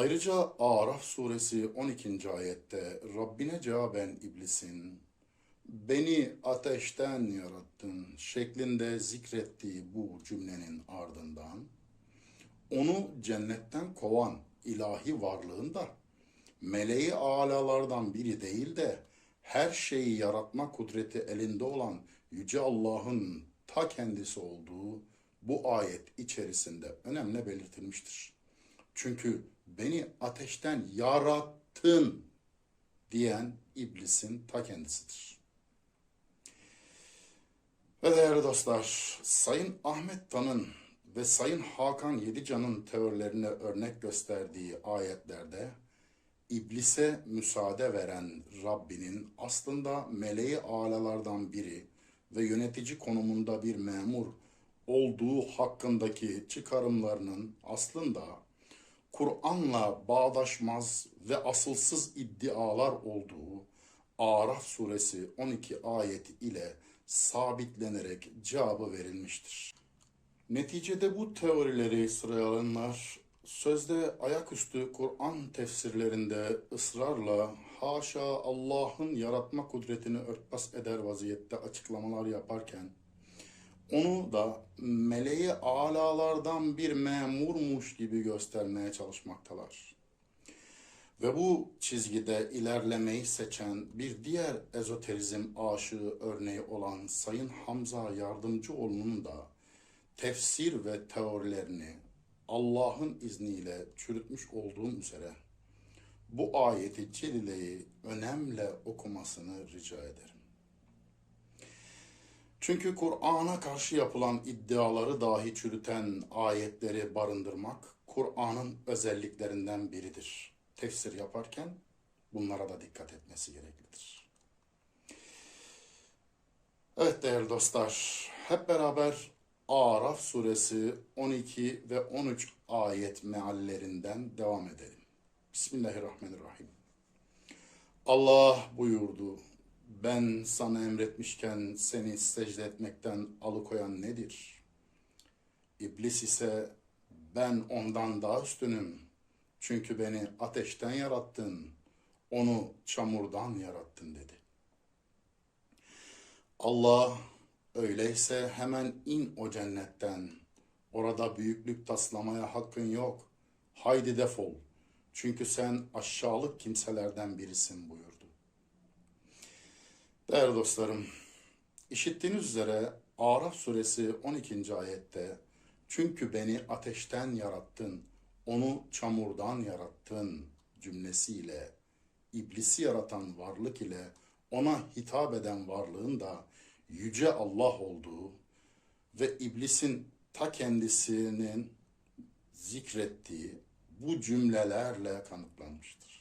Ayrıca Araf suresi 12. ayette Rabbine cevaben iblisin beni ateşten yarattın şeklinde zikrettiği bu cümlenin ardından onu cennetten kovan ilahi varlığında meleği alalardan biri değil de her şeyi yaratma kudreti elinde olan Yüce Allah'ın ta kendisi olduğu bu ayet içerisinde önemli belirtilmiştir. Çünkü beni ateşten yarattın diyen iblisin ta kendisidir. Ve değerli dostlar, Sayın Ahmet Tan'ın ve Sayın Hakan Yedican'ın teorilerine örnek gösterdiği ayetlerde iblise müsaade veren Rabbinin aslında meleği alalardan biri ve yönetici konumunda bir memur olduğu hakkındaki çıkarımlarının aslında Kur'an'la bağdaşmaz ve asılsız iddialar olduğu Araf suresi 12 ayeti ile sabitlenerek cevabı verilmiştir. Neticede bu teorileri sıralayanlar sözde ayaküstü Kur'an tefsirlerinde ısrarla haşa Allah'ın yaratma kudretini örtbas eder vaziyette açıklamalar yaparken onu da meleği alalardan bir memurmuş gibi göstermeye çalışmaktalar. Ve bu çizgide ilerlemeyi seçen bir diğer ezoterizm aşığı örneği olan Sayın Hamza Yardımcıoğlu'nun da tefsir ve teorilerini Allah'ın izniyle çürütmüş olduğum üzere bu ayeti celileyi önemle okumasını rica ederim. Çünkü Kur'an'a karşı yapılan iddiaları dahi çürüten ayetleri barındırmak Kur'an'ın özelliklerinden biridir. Tefsir yaparken bunlara da dikkat etmesi gereklidir. Evet değerli dostlar, hep beraber Araf suresi 12 ve 13 ayet meallerinden devam edelim. Bismillahirrahmanirrahim. Allah buyurdu, ben sana emretmişken seni secde etmekten alıkoyan nedir? İblis ise ben ondan daha üstünüm. Çünkü beni ateşten yarattın, onu çamurdan yarattın dedi. Allah öyleyse hemen in o cennetten. Orada büyüklük taslamaya hakkın yok. Haydi defol. Çünkü sen aşağılık kimselerden birisin buyurdu. Değerli dostlarım, işittiğiniz üzere Araf suresi 12. ayette çünkü beni ateşten yarattın, onu çamurdan yarattın cümlesiyle iblisi yaratan varlık ile ona hitap eden varlığın da yüce Allah olduğu ve iblisin ta kendisinin zikrettiği bu cümlelerle kanıtlanmıştır.